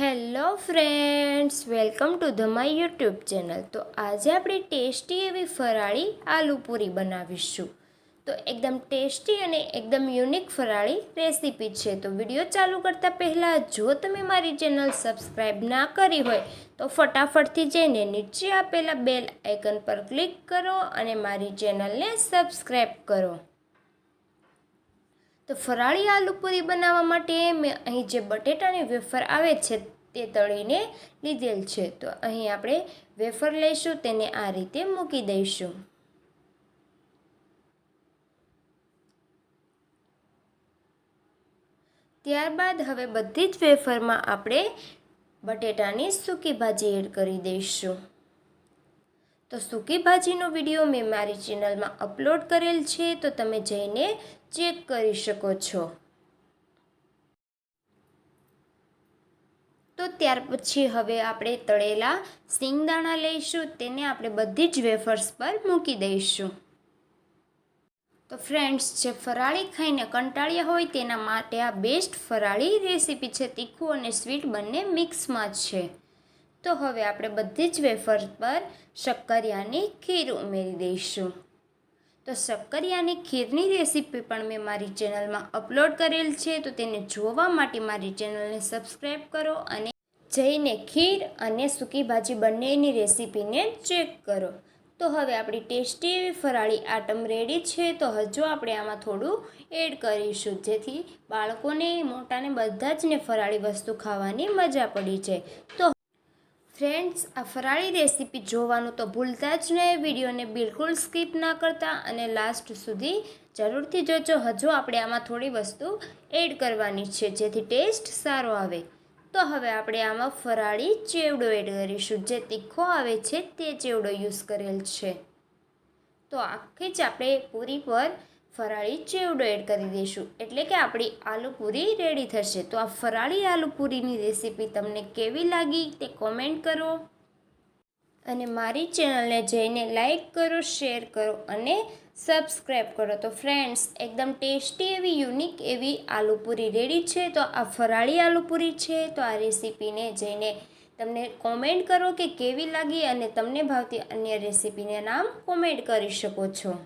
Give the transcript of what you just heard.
Hello friends, welcome to the my YouTube channel. તો આજે આપણે ટેસ્ટી એવી ફરાળી આલુપૂરી બનાવીશું. તો એકદમ ટેસ્ટી અને એકદમ યુનિક ફરાળી રેસીપી છે. તો વીડિયો ચાલુ કરતાં પહેલાં જો તમે મારી ચેનલ સબસ્ક્રાઈબ ના કરી હોય, તો ફટાફટથી જઈને નીચે આપેલા બેલ આઇકન પર ક્લિક કરો અને મારી ચેનલને સબસ્ક્રાઈબ કરો. તો ફરાળી આલુ પૂરી બનાવવા માટે મેં અહીં જે બટેટાની વેફર આવે છે તે તળીને લીધેલ છે. તો અહીં આપણે વેફર લઈશું, તેને આ રીતે મૂકી દઈશું. ત્યારબાદ હવે બધી જ વેફરમાં આપણે બટેટાની સૂકી ભાજી એડ કરી દઈશું. તો સૂકી ભાજીનો વીડિયો મેં મારી ચેનલમાં અપલોડ કરેલ છે, તો તમે જઈને ચેક કરી શકો છો. તો ત્યાર પછી હવે આપણે તળેલા સિંગદાણા લઈશું, તેને આપણે બધી જ વેફર્સ પર મૂકી દઈશું. તો ફ્રેન્ડ્સ, જે ફરાળી ખાઈને કંટાળ્યા હોય તેના માટે આ બેસ્ટ ફરાળી રેસીપી છે, તીખું અને સ્વીટ બંને મિક્સમાં છે. તો હવે આપણે બધી જ વેફર પર શક્કરિયાની ખીર ઉમેરી દઈશું. તો શક્કરિયાની ખીરની રેસીપી પણ મેં મારી ચેનલમાં અપલોડ કરેલ છે, તો તેને જોવા માટે મારી ચેનલને સબસ્ક્રાઈબ કરો અને જઈને ખીર અને સૂકી ભાજી બંનેની રેસીપીને ચેક કરો. તો હવે આપણી ટેસ્ટી એવી ફરાળી આટમ રેડી છે, તો હજુ આપણે આમાં થોડું એડ કરીશું, જેથી બાળકોને, મોટાને બધા જ ને ફરાળી વસ્તુ ખાવાની મજા પડી જાય. તો ફ્રેન્ડ્સ, આ ફરાળી રેસીપી જોવાનું તો ભૂલતા જ નહીં વિડીયોને બિલકુલ સ્કીપ ના કરતા અને લાસ્ટ સુધી જરૂરથી જોજો. હજુ આપણે આમાં થોડી વસ્તુ એડ કરવાની છે જેથી ટેસ્ટ સારો આવે. તો હવે આપણે આમાં ફરાળી ચેવડો એડ કરીશું. જે તીખો આવે છે તે ચેવડો યુઝ કરેલ છે. તો આખી જ આપણે પૂરી પર ફરાળી ચેવડો એડ કરી દઈશું. એટલે કે આપણી આલુ પૂરી રેડી થશે. તો આ ફરાળી આલુ પૂરીની રેસીપી તમને કેવી લાગી તે કોમેન્ટ કરો. અને મારી ચેનલને જઈને લાઈક કરો શેર કરો અને સબસ્ક્રાઈબ કરો. તો ફ્રેન્ડ્સ એકદમ ટેસ્ટી એવી યુનિક એવી આલુપૂરી રેડી છે. તો આ ફરાળી આલુપૂરી છે. તો આ રેસીપીને જઈને તમને કોમેન્ટ કરો કે કેવી લાગી અને તમને ભાવતી અન્ય રેસીપીને નામ કોમેન્ટ કરી શકો છો.